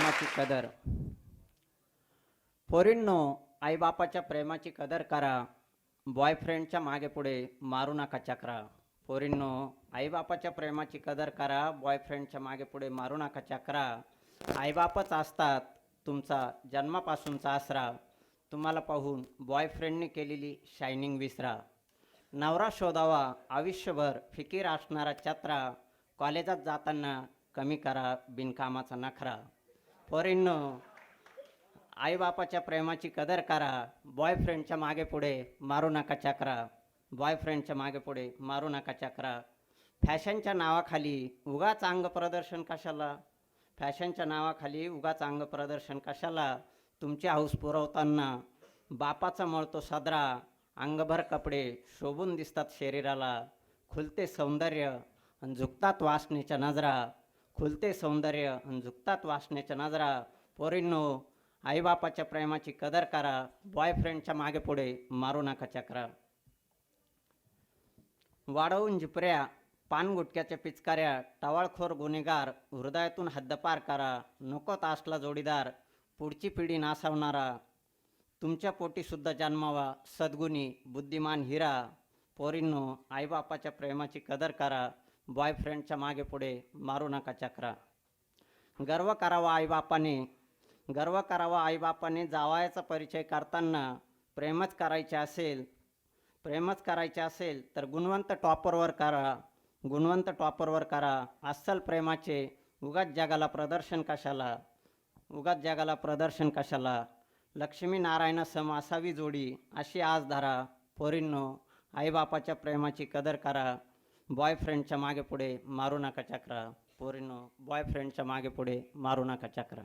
प्रेमाची कदर. पोरींनो आईबापाच्या प्रेमाची कदर करा. बॉयफ्रेंडच्या मागे पुढे मारू नका चक्रा. पोरींनो आईबापाच्या प्रेमाची कदर करा. बॉयफ्रेंडच्या मागे पुढे मारू नका चक्रा. आईबापच असतात तुमचा जन्मापासूनचा आसरा. तुम्हाला पाहून बॉयफ्रेंडने केलेली शायनिंग विसरा. नवरा शोधावा. आयुष्यभर फिकीर असणारा चत्रा. कॉलेजात जाताना कमी करा बिनकामाचा नखरा. पोरींनो आईबापाच्या प्रेमाची कदर करा. बॉयफ्रेंडच्या मागे पुढे मारू नका चक्रा. बॉयफ्रेंडच्या मागे पुढे मारू नका चक्रा. फॅशनच्या नावाखाली उगाच अंग प्रदर्शन कशाला? फॅशनच्या नावाखाली उगाच अंग प्रदर्शन कशाला? तुमची हौस पुरवताना बापाचा मळतो सदरा. अंगभर कपडे शोभून दिसतात शरीराला. खुलते सौंदर्य आणि झुकतात वासनेच्या नजरा. खुलते सौंदर्य आणि झुकतात वासनेच्या नजरा. पोरींनो आईबापाच्या प्रेमाची कदर करा. बॉयफ्रेंडच्या मागे पुढे मारू नका चक्रा. वाढवून झिपऱ्या पानगुटक्याच्या पिचकाऱ्या टवाळखोर गुन्हेगार हृदयातून हद्दपार करा. नको तासला जोडीदार पुढची पिढी नासावणारा. तुमच्या पोटीसुद्धा जन्मावा. सद्गुणी बुद्धिमान हिरा. पोरींनो आईबापाच्या प्रेमाची कदर करा. बॉयफ्रेंडच्या मागे पुढे मारू नका चक्रा. गर्व करावा आईबापाने. गर्व करावा आईबापाने जावायाचा परिचय करताना प्रेमच करायचे असेल प्रेमच करायचे असेल तर गुणवंत टॉपरवर करा. गुणवंत टॉपरवर करा. अस्सल प्रेमाचे उगाच जगाला प्रदर्शन कशाला? उगाच जगाला प्रदर्शन कशाला? लक्ष्मी नारायण सम असावी जोडी अशी आज धरा. पोरींनो आईबापाच्या प्रेमाची कदर करा. बॉयफ्रेंडच्या मागे पुढे मारू नका चक्रा पोरींनो बॉयफ्रेंडच्या मागे पुढे मारू नका चक्रा